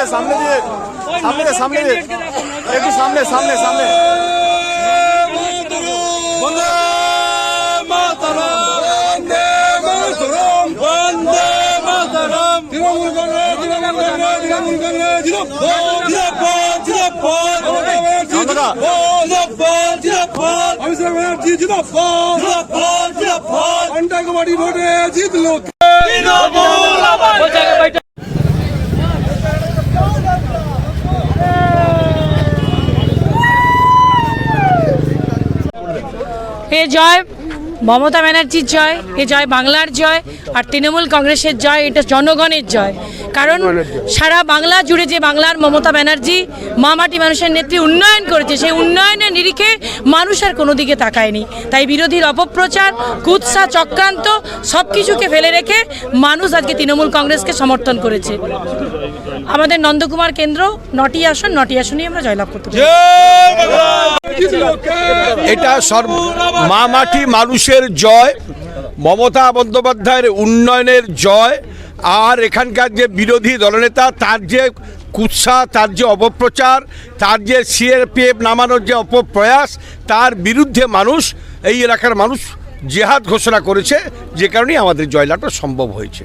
দিয়ে সামনে দিয়ে সামনে দিয়ে সামনে দিয়ে। একটু সামনে সামনে সামনে। বন্দে এ জয় মমতা ব্যানার্জির জয় এ জয় বাংলার জয় আর তৃণমূল কংগ্রেসের জয় এটা জনগণের জয়। কারণ সারা বাংলা জুড়ে যে বাংলার মমতা ব্যানার্জি মামাটি মানুষের নেত্রী উন্নয়ন করেছে সেই উন্নয়নের নিরিখে মানুষ আর কোনো দিকে তাকায়নি। তাই বিরোধীর অপপ্রচার কুৎসা চক্রান্ত সব কিছুকে ফেলে রেখে মানুষ আজকে তৃণমূল কংগ্রেসকে সমর্থন করেছে। আমাদের নন্দকুমার কেন্দ্র নটি আসন নটি আসনই আমরা জয়লাভ করতে এটা সর্ব মা মাটি মানুষের জয়, মমতা বন্দ্যোপাধ্যায়ের উন্নয়নের জয়, আর এখানকার যে বিরোধী দলনেতা, তার যে কুৎসা, তার যে অপপ্রচার, তার যে সিএরপিএফ নামানোর যে অপপ্রয়াস, তার বিরুদ্ধে মানুষ, এই এলাকার মানুষ জেহাদ ঘোষণা করেছে, যে কারণেই আমাদের জয়লাভটা সম্ভব হয়েছে।